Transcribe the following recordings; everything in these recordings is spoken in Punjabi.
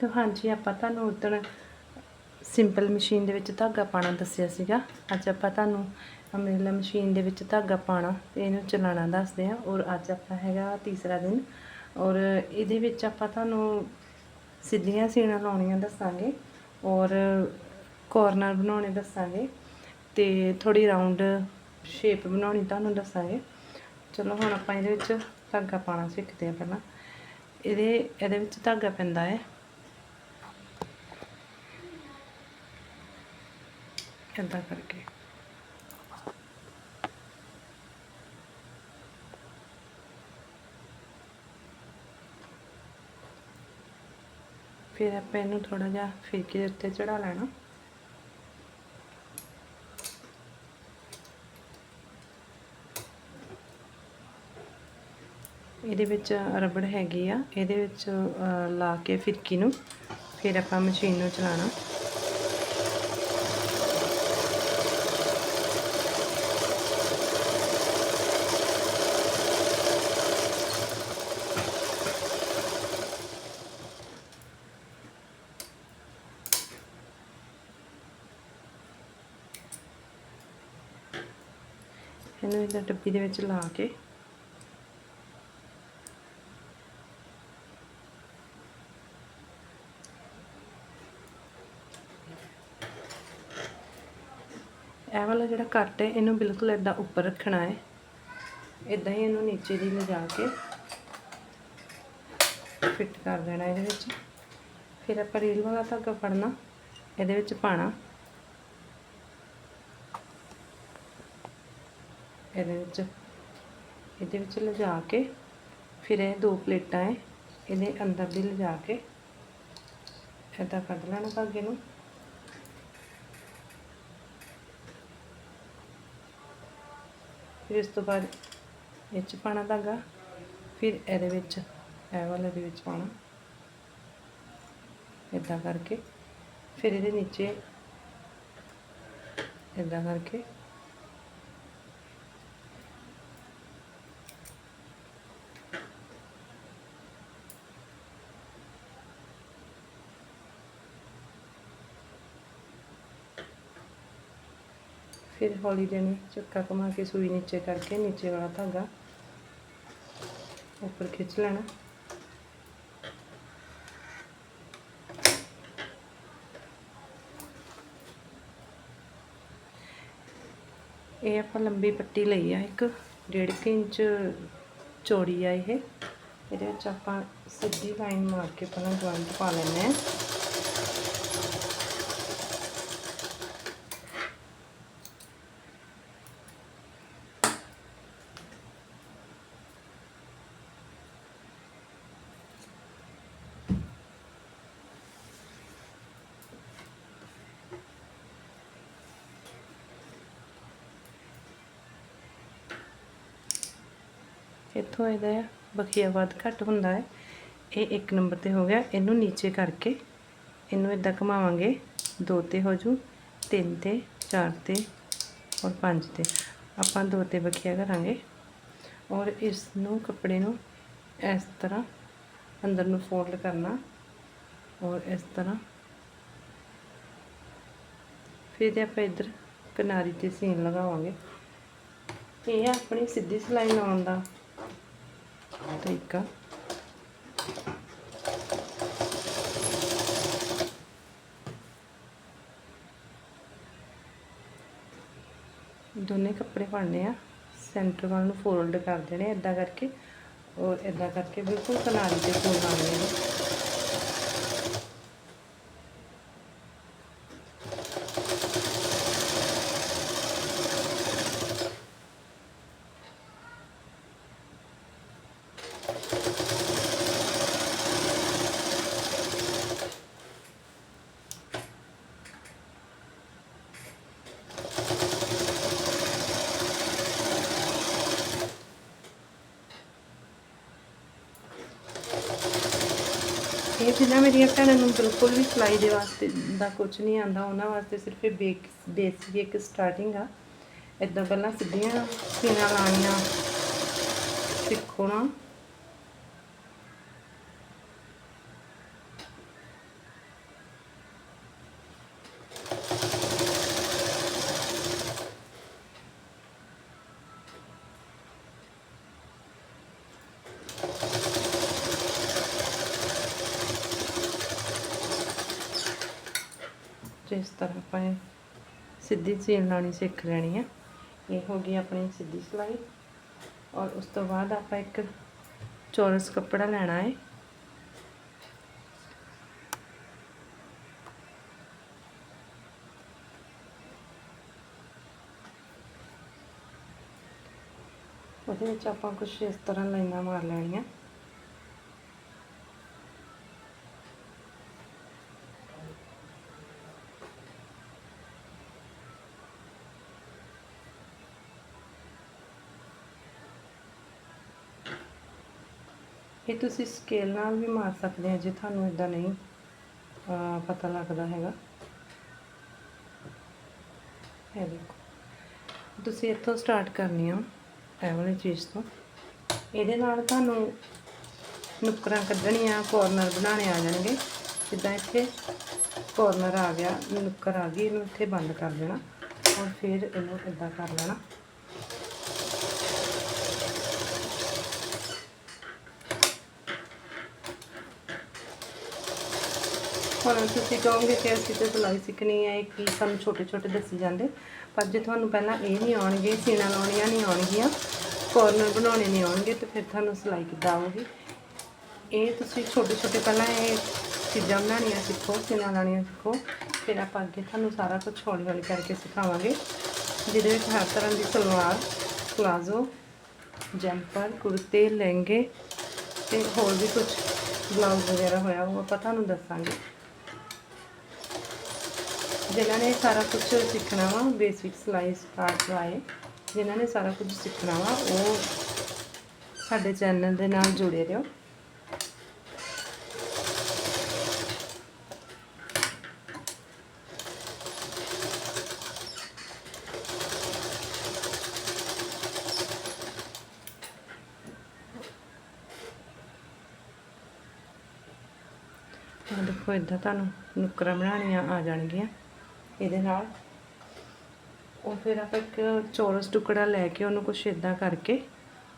ਤੇ ਹਾਂਜੀ, ਆਪਾਂ ਤੁਹਾਨੂੰ ਉਦੋਂ ਸਿੰਪਲ ਮਸ਼ੀਨ ਦੇ ਵਿੱਚ ਧਾਗਾ ਪਾਣਾ ਦੱਸਿਆ ਸੀਗਾ। ਅੱਜ ਆਪਾਂ ਤੁਹਾਨੂੰ ਅਮਰੇਲਾ ਮਸ਼ੀਨ ਦੇ ਵਿੱਚ ਧਾਗਾ ਪਾਣਾ ਤੇ ਇਹਨੂੰ ਚਲਾਉਣਾ ਦੱਸਦੇ ਹਾਂ ਔਰ ਅੱਜ ਆਪਾਂ ਹੈਗਾ ਤੀਸਰਾ ਦਿਨ। ਔਰ ਇਹਦੇ ਵਿੱਚ ਆਪਾਂ ਤੁਹਾਨੂੰ ਸਿੱਧੀਆਂ ਸੀਣਾ ਲਾਉਣੀਆਂ ਦੱਸਾਂਗੇ ਔਰ ਕੋਰਨਰ ਬਣਾਉਣੇ ਦੱਸਾਂਗੇ ਤੇ ਥੋੜੀ ਰਾਉਂਡ ਸ਼ੇਪ ਬਣਾਉਣੀ ਤੁਹਾਨੂੰ ਦੱਸਾਂਗੇ। ਚਲੋ ਹੁਣ ਆਪਾਂ ਇਹਦੇ ਵਿੱਚ ਧਾਗਾ ਪਾਣਾ ਸਿੱਖਦੇ ਹਾਂ ਪਹਿਲਾਂ। ਇਹਦੇ ਇਹਦੇ ਵਿੱਚ ਧਾਗਾ ਪੈਂਦਾ ਹੈ। ਇੱਦਾਂ ਕਰਕੇ। ਫਿਰ ਆਪਾਂ ਇਹਨੂੰ ਥੋੜਾ ਜਿਹਾ ਫਿਰਕੇ ਦੇ ਉੱਤੇ ਚੜਾ ਲੈਣਾ। ਇਹਦੇ ਵਿੱਚ ਰਬੜ ਹੈਗੀ ਆ। ਇਹਦੇ ਵਿੱਚ ਲਾ ਕੇ ਫਿਰਕੀ ਨੂੰ। ਫਿਰ ਆਪਾਂ ਮਸ਼ੀਨ ਨੂੰ ਚਲਾਉਣਾ। ਇਹਨੂੰ ਇਹਦਾ ਡੱਬੀ ਦੇ ਵਿੱਚ ਲਾ ਕੇ। ਇਹ ਵਾਲਾ ਜਿਹੜਾ ਕੱਟ ਹੈ, ਇਹਨੂੰ ਬਿਲਕੁਲ ਇਦਾਂ ਉੱਪਰ ਰੱਖਣਾ ਹੈ। ਇਦਾਂ ਹੀ ਇਹਨੂੰ ਨੀਚੇ ਦੀ ਲਿਜਾ ਕੇ ਫਿੱਟ ਕਰ ਦੇਣਾ ਇਹਦੇ ਵਿੱਚ। ਫਿਰ ਆਪਾਂ ਰੀਲ ਵਾਲਾ ਧਾਗਾ ਫੜਨਾ, ਇਹਦੇ ਵਿੱਚ ਪਾਣਾ ਇਹਦੇ ਵਿੱਚ। ਇਹਦੇ ਵਿੱਚ ਲਿਜਾ ਕੇ ਫਿਰ ਇਹ ਦੋ ਪਲੇਟਾਂ ਹੈ ਇਹਦੇ ਅੰਦਰ ਦੀ ਲਿਜਾ ਕੇ ਇੱਦਾਂ ਕੱਢ ਲੈਣਾ ਧਾਗੇ ਨੂੰ। ਫਿਰ ਇਸ ਤੋਂ ਬਾਅਦ ਇਹ 'ਚ ਪਾਣਾ ਧਾਗਾ, ਫਿਰ ਇਹਦੇ ਵਿੱਚ ਇਹ ਵਾਲੇ ਦੇ ਵਿੱਚ ਪਾਣਾ। ਇੱਦਾਂ ਕਰਕੇ ਫਿਰ ਇਹਦੇ ਨੀਚੇ ਇੱਦਾਂ ਕਰਕੇ ਫਿਰ ਹੌਲੀ ਦੇਣੀ ਚੱਕਾ ਘੁਮਾ ਕੇ ਸੂਈ ਨੀਚੇ ਕਰਕੇ, ਨੀਚੇ ਵਾਲਾ ਧਾਗਾ ਉੱਪਰ ਖਿੱਚ ਲੈਣਾ। ਇਹ ਆਪਾਂ ਲੰਬੀ ਪੱਟੀ ਲਈ ਆ ਇੱਕ 1.5 ਇੰਚ ਚੌੜੀ ਆ ਇਹ। ਇਹਦੇ ਵਿੱਚ ਆਪਾਂ ਸਿੱਧੀ ਲਾਈਨ ਮਾਰ ਕੇ ਪਹਿਲਾਂ ਜੁਆਇੰਟ ਪਾ ਲੈਂਦੇ ਆ। ਇੱਥੋਂ ਇਹਦਾ ਬਖੀਆ ਵੱਧ ਘੱਟ ਹੁੰਦਾ ਹੈ। ਇਹ ਇੱਕ ਨੰਬਰ ਤੇ ਹੋ ਗਿਆ। ਇਹਨੂੰ ਨੀਚੇ ਕਰਕੇ ਇਹਨੂੰ ਇਦਾਂ ਘੁਮਾਵਾਂਗੇ। ਦੋ ਤੇ ਹੋ ਜੂ, ਤਿੰਨ ਤੇ, ਚਾਰ ਤੇ ਔਰ ਪੰਜ ਤੇ। ਆਪਾਂ ਦੋ ਤੇ ਬਖੀਆ ਕਰਾਂਗੇ ਔਰ ਇਸ ਨੂੰ ਕੱਪੜੇ ਨੂੰ ਇਸ ਤਰ੍ਹਾਂ ਅੰਦਰ ਨੂੰ ਫੋਲਡ ਕਰਨਾ ਔਰ ਇਸ ਤਰ੍ਹਾਂ। ਫਿਰ ਤੇ ਆਪਾਂ ਇੱਧਰ ਕਿਨਾਰੀ ਤੇ ਸੀਨ ਲਗਾਵਾਂਗੇ। ਇਹ ਆ ਆਪਣੀ ਸਿੱਧੀ ਸਿਲਾਈ ਲਾਉਣ ਦਾ। ਤਰੀਕਾ ਦੋਨੇ ਕੱਪੜੇ ਪਾਣੇ ਆ। ਸੈਂਟਰ ਵੱਲ ਨੂੰ ਫੋਲਡ ਕਰ ਦੇਣੇ ਇਦਾਂ ਕਰਕੇ। ਔਰ ਇਦਾਂ ਕਰਕੇ ਬਿਲਕੁਲ ਕਿਨਾਰੀ ਤੇ ਫੋਲਡ ਆਉਣੇ ਨੇ ਇਹ ਜਿੱਦਾਂ ਮੇਰੀਆਂ ਭੈਣਾਂ ਨੂੰ ਬਿਲਕੁਲ ਵੀ ਸਿਲਾਈ ਦੇ ਵਾਸਤੇ ਦਾ ਕੁਝ ਨਹੀਂ ਆਂਦਾ ਉਹਨਾਂ ਵਾਸਤੇ ਸਿਰਫ ਇਹ ਬੇਕ, ਬੇਸਿਕ ਇੱਕ ਸਟਾਰਟਿੰਗ ਆ। ਇਦਾਂ ਪਹਿਲਾਂ ਸਿੱਧੀਆਂ ਸੀਨਾ ਲਾਣੀਆਂ ਸਿੱਖੋ ਨਾ। ਜਿਸ ਤਰ੍ਹਾਂ ਆਪਾਂ ਇਹ ਸਿੱਧੀ ਸੀਨ ਲਾਉਣੀ ਸਿੱਖ ਲੈਣੀ ਆ। ਇਹ ਹੋ ਗਈ ਆਪਣੀ ਸਿੱਧੀ ਸਿਲਾਈ। ਔਰ ਉਸ ਤੋਂ ਬਾਅਦ ਆਪਾਂ ਇੱਕ ਚੌਰਸ ਕੱਪੜਾ ਲੈਣਾ ਹੈ ਉਹਦੇ ਵਿੱਚ ਆਪਾਂ ਕੁਝ ਇਸ ਤਰ੍ਹਾਂ ਲਾਈਨਾਂ ਮਾਰ ਲੈਣੀਆਂ। ਇਹ ਤੁਸੀਂ ਸਕੇਲ ਨਾਲ ਵੀ ਮਾਰ ਸਕਦੇ ਹੋ ਜੇ ਤੁਹਾਨੂੰ ਇਦਾਂ ਨਹੀਂ ਪਤਾ ਲੱਗਦਾ ਹੈਗਾ। ਇਹ ਦੇਖੋ। ਤੁਸੀਂ ਇੱਥੋਂ ਸਟਾਰਟ ਕਰਨੀ ਆ, ਇਹ ਵਾਲੀ ਚੀਜ਼ ਤੋਂ। ਇਹਦੇ ਨਾਲ ਤੁਹਾਨੂੰ ਨੁਕਰਾਂ ਕੱਢਣੀਆਂ ਕੋਰਨਰ ਬਣਾਉਣੇ ਆ ਜਾਣਗੇ। ਜਿੱਦਾਂ ਇੱਥੇ ਕੋਰਨਰ ਆ ਗਿਆ, ਨੁੱਕਰ ਆ ਗਈ, ਇਹਨੂੰ ਇੱਥੇ ਬੰਦ ਕਰ ਦੇਣਾ। ਔਰ ਫਿਰ ਇਹਨੂੰ ਇਦਾਂ ਕਰ ਲੈਣਾ। ਹੁਣ ਤੁਸੀਂ ਕਹੋਗੇ ਕਿ ਅਸੀਂ ਤਾਂ ਸਿਲਾਈ ਸਿੱਖਣੀ ਹੈ ਕਿ ਸਾਨੂੰ ਛੋਟੇ ਛੋਟੇ ਦੱਸੀ ਜਾਂਦੇ। ਪਰ ਜੇ ਤੁਹਾਨੂੰ ਪਹਿਲਾਂ ਇਹ ਨਹੀਂ ਆਉਣਗੇ, ਸੀਣਾ ਲਾਉਣੀਆਂ ਨਹੀਂ ਆਉਣਗੀਆਂ ਕੋਰਨਰ ਬਣਾਉਣੇ ਨਹੀਂ ਆਉਣਗੇ, ਤਾਂ ਫਿਰ ਤੁਹਾਨੂੰ ਸਿਲਾਈ ਕਿੱਦਾਂ ਆਊਗੀ? ਇਹ ਤੁਸੀਂ ਛੋਟੇ ਛੋਟੇ ਪਹਿਲਾਂ ਇਹ ਚੀਜ਼ਾਂ ਬਣਾਉਣੀਆਂ ਸਿੱਖੋ, ਸੀਣਾ ਲਾਉਣੀਆਂ ਸਿੱਖੋ, ਫਿਰ ਆਪਾਂ ਅੱਗੇ ਤੁਹਾਨੂੰ ਸਾਰਾ ਕੁਝ ਹੌਲੀ ਹੌਲੀ ਕਰਕੇ ਸਿਖਾਵਾਂਗੇ। ਜਿਹਦੇ ਵਿੱਚ ਹਰ ਤਰ੍ਹਾਂ ਦੀ ਸਲਵਾਰ, ਪਲਾਜ਼ੋ, ਜੰਪਰ, ਕੁੜਤੇ, ਲਹਿੰਗੇ ਤੇ ਹੋਰ ਵੀ ਕੁਝ ਬਲਾਊਜ਼ ਵਗੈਰਾ ਹੋਇਆ, ਉਹ ਆਪਾਂ ਤੁਹਾਨੂੰ ਦੱਸਾਂਗੇ। ਜਿਨ੍ਹਾਂ ਨੇ ਸਾਰਾ ਕੁਝ ਸਿੱਖਣਾ ਵਾ ਬੇਸਿਕ ਸਿਲਾਈ ਸਟਾਰਟ ਵਾਏ ਜਿਨ੍ਹਾਂ ਨੇ ਸਾਰਾ ਕੁਝ ਸਿੱਖਣਾ ਵਾ, ਉਹ ਸਾਡੇ ਚੈਨਲ ਦੇ ਨਾਲ ਜੁੜੇ ਰਹੋ। ਆਹ ਦੇਖੋ, ਇਦਾਂ ਤੁਹਾਨੂੰ ਨੁਕਰਾਂ ਬਣਾਉਣੀਆਂ ਆ ਜਾਣਗੀਆਂ। ਇਹਦੇ ਨਾਲ। ਉਹ ਫਿਰ ਆਪਾਂ ਇੱਕ ਚੌਰਸ ਟੁਕੜਾ ਲੈ ਕੇ ਉਹਨੂੰ ਕੁਛ ਇਦਾਂ ਕਰਕੇ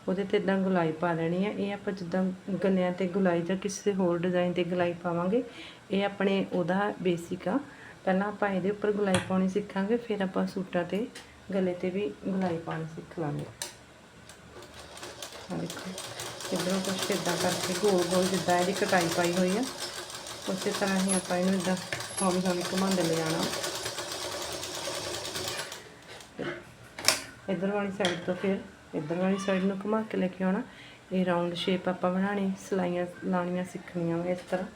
ਉਹਦੇ ਤੇ ਇਦਾਂ ਗੁਲਾਈ ਪਾ ਲੈਣੀ ਹੈ ਇਹ ਆਪਾਂ ਜਿੱਦਾਂ ਗਲਿਆਂ ਤੇ ਗੁਲਾਈ ਜਾਂ ਕਿਸੇ ਹੋਰ ਡਿਜ਼ਾਈਨ ਤੇ ਗੁਲਾਈ ਪਾਵਾਂਗੇ, ਇਹ ਆਪਣੇ ਉਹਦਾ ਬੇਸਿਕ ਆ। ਪਹਿਲਾਂ ਆਪਾਂ ਇਹਦੇ ਉੱਪਰ ਗੁਲਾਈ ਪਾਉਣੀ ਸਿੱਖਾਂਗੇ, ਫਿਰ ਆਪਾਂ ਸੂਟਾਂ ਤੇ ਗਲੇ ਤੇ ਵੀ ਗੁਲਾਈ ਪਾਉਣੀ ਸਿੱਖ ਲਾਂਗੇ। ਆ ਦੇਖੋ, ਇਧਰੋਂ ਕੁਛ ਇਦਾਂ ਕਰਕੇ ਗੋਲ ਗੋਲ ਜਿੱਦਾਂ ਇਹਦੀ ਕਟਾਈ ਪਾਈ ਹੋਈ ਆ, ਉਸੇ ਤਰ੍ਹਾਂ ਹੀ ਆਪਾਂ ਇਹਨੂੰ ਇਦਾਂ ਹੌਲੀ ਹੌਲੀ ਘੁਮਾਉਂਦੇ ਲੈ ਜਾਣਾ ਇਧਰ ਵਾਲੀ ਸਾਈਡ ਤੋਂ ਫਿਰ ਇਧਰ ਵਾਲੀ ਸਾਈਡ ਨੂੰ ਘੁਮਾ ਕੇ ਲੈ ਕੇ ਆਉਣਾ। ਇਹ ਰਾਉਂਡ ਸ਼ੇਪ ਆਪਾਂ ਬਣਾਣੀ ਸਲਾਈਆਂ ਲਾਉਣੀਆਂ ਸਿੱਖਣੀਆਂ ਵਾ ਇਸ ਤਰ੍ਹਾਂ।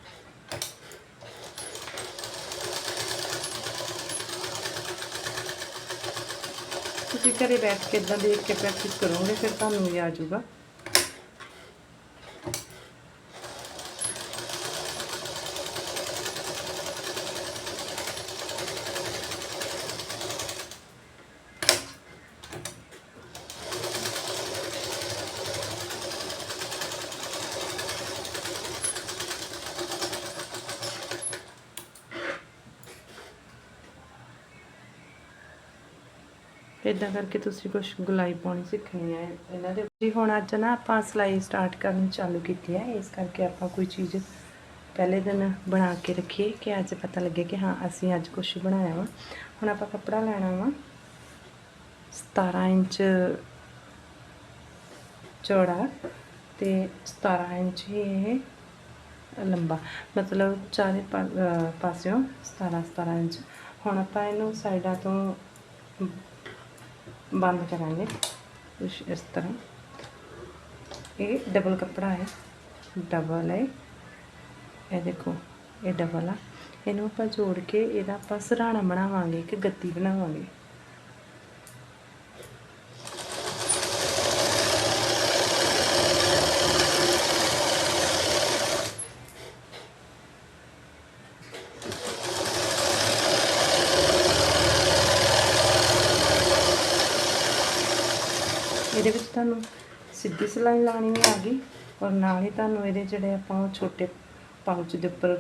ਤੁਸੀਂ ਘਰੇ ਬੈਠ ਕੇ ਇਦਾਂ ਦੇਖ ਕੇ ਪ੍ਰੈਕਟਿਸ ਕਰੋਗੇ, ਫਿਰ ਤੁਹਾਨੂੰ ਵੀ ਆ ਜਾਊਗਾ। ਇਦਾਂ ਕਰਕੇ ਤੁਸੀਂ ਕੁਝ ਗੁਲਾਈ ਪਾਉਣੀ ਸਿੱਖਣੀ ਹੈ ਇਹਨਾਂ ਦੇ। ਜੀ ਹੁਣ ਅੱਜ ਨਾ ਆਪਾਂ ਸਿਲਾਈ ਸਟਾਰਟ ਕਰਨੀ ਚਾਲੂ ਕੀਤੀ ਹੈ। ਇਸ ਕਰਕੇ ਆਪਾਂ ਕੋਈ ਚੀਜ਼ ਪਹਿਲੇ ਦਿਨ ਬਣਾ ਕੇ ਰੱਖੀਏ ਕਿ ਅੱਜ ਪਤਾ ਲੱਗੇ ਕਿ ਹਾਂ, ਅਸੀਂ ਅੱਜ ਕੁਝ ਬਣਾਇਆ ਵਾ। ਹੁਣ ਆਪਾਂ ਕੱਪੜਾ ਲੈਣਾ ਵਾ। 17 ਇੰਚ ਚੌੜਾ ਤੇ 17 ਇੰਚ ਹੀ ਇਹ ਲੰਬਾ। ਮਤਲਬ ਚਾਰੇ ਪਾ- ਅਹ ਪਾਸਿਓਂ 17 17 ਇੰਚ। ਹੁਣ ਆਪਾਂ ਇਹਨੂੰ ਸਾਈਡਾਂ ਤੋਂ ਬੰਦ ਕਰਾਂਗੇ। ਕੁਛ ਇਸ ਤਰ੍ਹਾਂ। ਇਹ ਡਬਲ ਕੱਪੜਾ ਹੈ। ਡਬਲ ਹੈ। ਇਹ ਦੇਖੋ, ਇਹ ਡਬਲ ਆ। ਇਹਨੂੰ ਆਪਾਂ ਜੋੜ ਕੇ ਇਹਦਾ ਆਪਾਂ ਸਰਾਣਾ ਬਣਾਵਾਂਗੇ, ਇੱਕ ਗੱਦੀ ਬਣਾਵਾਂਗੇ ਇਹਦੇ ਵਿੱਚ ਤੁਹਾਨੂੰ ਸਿੱਧੀ ਸਿਲਾਈ ਲਾਣੀ ਵੀ ਆ ਗਈ, ਔਰ ਨਾਲ ਹੀ ਤੁਹਾਨੂੰ ਇਹਦੇ ਜਿਹੜੇ ਆਪਾਂ ਉਹ ਛੋਟੇ ਪਾਉਚ ਦੇ ਉੱਪਰ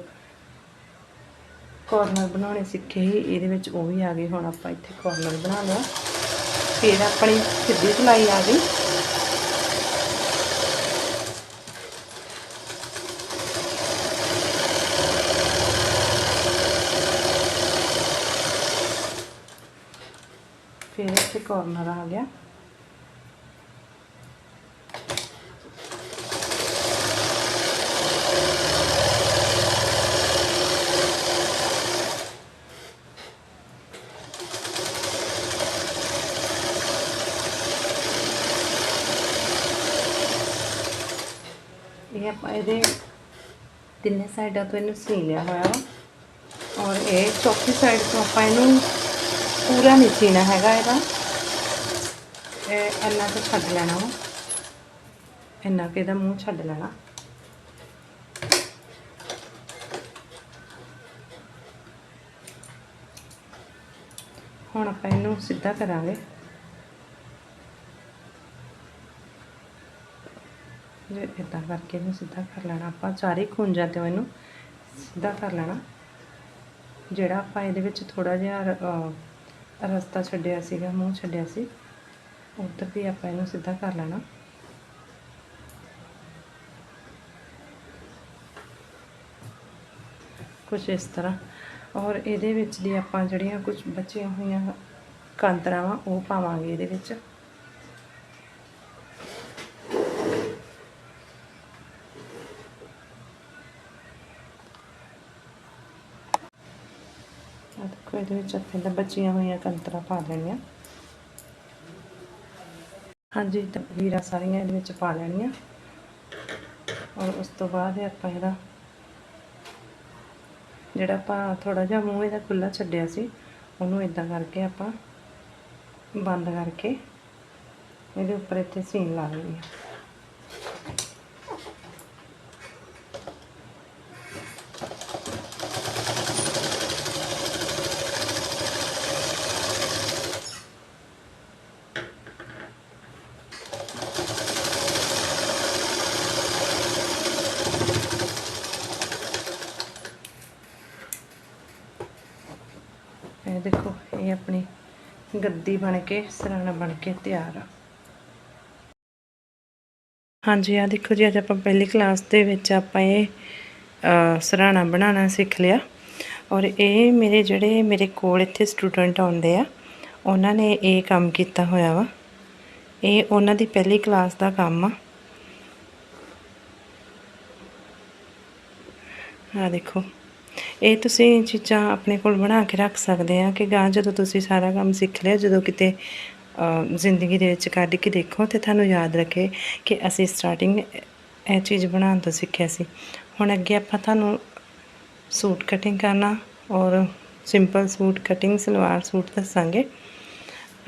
ਕਾਰਨਰ ਬਣਾਉਣੇ ਸਿੱਖੇ ਸੀ, ਇਹਦੇ ਵਿੱਚ ਉਹ ਵੀ ਆ ਗਏ, ਹੁਣ ਆਪਾਂ ਇੱਥੇ ਕਾਰਨਰ ਬਣਾ ਲਿਆ। ਫਿਰ ਆਪਣੀ ਸਿੱਧੀ ਸਿਲਾਈ ਆ ਗਈ। ਫਿਰ ਇੱਥੇ ਕਾਰਨਰ ਆ ਗਿਆ ਇਹ ਆਪਾਂ ਇਹਦੇ ਤਿੰਨੇ ਸਾਈਡਾਂ ਤੋਂ ਇਹਨੂੰ ਸੀ ਲਿਆ ਹੋਇਆ। ਵਾ ਔਰ ਇਹ ਚੌਥੀ ਸਾਈਡ ਤੋਂ ਆਪਾਂ ਇਹਨੂੰ ਪੂਰਾ ਨਹੀਂ ਸੀਣਾ ਹੈਗਾ ਇਹਦਾ। ਇਹ ਇੰਨਾ ਕੁ ਛੱਡ ਲੈਣਾ ਵਾ। ਇੰਨਾ ਕੁ ਇਹਦਾ ਮੂੰਹ ਛੱਡ ਲੈਣਾ। ਹੁਣ ਆਪਾਂ ਇਹਨੂੰ ਸਿੱਧਾ ਕਰਾਂਗੇ। ਜੇ ਇਦਾਂ ਕਰਕੇ ਇਹਨੂੰ ਸਿੱਧਾ ਕਰ ਲੈਣਾ। ਆਪਾਂ ਚਾਰੇ ਖੁੰਝਾਂ ਤੇ ਇਹਨੂੰ ਸਿੱਧਾ ਕਰ ਲੈਣਾ। ਜਿਹੜਾ ਆਪਾਂ ਇਹਦੇ ਵਿੱਚ ਥੋੜਾ ਜਿਹਾ ਰਸਤਾ ਛੱਡਿਆ ਸੀਗਾ, ਮੂੰਹ ਛੱਡਿਆ ਸੀ, ਉੱਧਰ ਵੀ ਆਪਾਂ ਇਹਨੂੰ ਸਿੱਧਾ ਕਰ ਲੈਣਾ। ਕੁਝ ਇਸ ਤਰ੍ਹਾਂ। ਔਰ ਇਹਦੇ ਵਿੱਚ ਦੀ ਆਪਾਂ ਜਿਹੜੀਆਂ ਕੁਝ ਬਚੀਆਂ ਹੋਈਆਂ ਕਾਂਤਰਾਂ ਉਹ ਪਾਵਾਂਗੇ ਇਹਦੇ ਵਿੱਚ। ਆ ਦੇਖੋ, ਇਹਦੇ ਵਿੱਚ ਆਪਾਂ ਬਚੀਆਂ ਹੋਈਆਂ ਕੰਤਰਾ ਪਾ ਲੈਣੀਆਂ। ਹਾਂਜੀ ਤਕਰੀਰਾਂ ਸਾਰੀਆਂ ਇਹਦੇ ਵਿੱਚ ਪਾ ਲੈਣੀਆਂ। ਔਰ ਉਸ ਤੋਂ ਬਾਅਦ ਆਪਾਂ ਇਹਦਾ, ਜਿਹੜਾ ਆਪਾਂ ਥੋੜਾ ਜਿਹਾ ਮੂੰਹ ਇਹਦਾ ਖੁੱਲਾ ਛੱਡਿਆ ਸੀ, ਉਹਨੂੰ ਇਦਾਂ ਕਰਕੇ ਆਪਾਂ ਬੰਦ ਕਰਕੇ ਇਹਦੇ ਉੱਪਰ ਇੱਥੇ ਸੀਨ ਲਾ ਲੈਣੀ ਆ ਇਹ ਦੇਖੋ, ਇਹ ਆਪਣੀ ਗੱਦੀ ਬਣ ਕੇ, ਸਰਾਣਾ ਬਣ ਕੇ ਤਿਆਰ ਆ। ਹਾਂਜੀ ਆ ਦੇਖੋ ਜੀ, ਅੱਜ ਆਪਾਂ ਪਹਿਲੀ ਕਲਾਸ ਦੇ ਵਿੱਚ ਆਪਾਂ ਇਹ ਸਰਾਣਾ ਬਣਾਉਣਾ ਸਿੱਖ ਲਿਆ। ਔਰ ਇਹ ਮੇਰੇ ਜਿਹੜੇ ਮੇਰੇ ਕੋਲ ਇੱਥੇ ਸਟੂਡੈਂਟ ਆਉਂਦੇ ਆ, ਉਹਨਾਂ ਨੇ ਇਹ ਕੰਮ ਕੀਤਾ ਹੋਇਆ ਵਾ। ਇਹ ਉਹਨਾਂ ਦੀ ਪਹਿਲੀ ਕਲਾਸ ਦਾ ਕੰਮ ਆ। ਆ ਦੇਖੋ। ਇਹ ਤੁਸੀਂ ਚੀਜ਼ਾਂ ਆਪਣੇ ਕੋਲ ਬਣਾ ਕੇ ਰੱਖ ਸਕਦੇ ਆ ਕਿ ਗਾਂ ਜਦੋਂ ਤੁਸੀਂ ਸਾਰਾ ਕੰਮ ਸਿੱਖ ਲਿਆ, ਜਦੋਂ ਕਿਤੇ ਜ਼ਿੰਦਗੀ ਦੇ ਵਿੱਚ ਕੱਢ ਕੇ ਦੇਖੋ ਤੇ ਤੁਹਾਨੂੰ ਯਾਦ ਰੱਖੇ ਕਿ ਅਸੀਂ ਸਟਾਰਟਿੰਗ ਇਹ ਚੀਜ਼ ਬਣਾਉਣ ਤੋਂ ਸਿੱਖਿਆ ਸੀ। ਹੁਣ ਅੱਗੇ ਆਪਾਂ ਤੁਹਾਨੂੰ ਸੂਟ ਕਟਿੰਗ ਕਰਨਾ ਔਰ simple suit cutting salwar suit ਦੱਸਾਂਗੇ।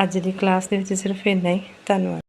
ਅੱਜ ਦੀ ਕਲਾਸ ਦੇ ਵਿੱਚ ਸਿਰਫ ਇੰਨਾ ਹੀ। ਧੰਨਵਾਦ।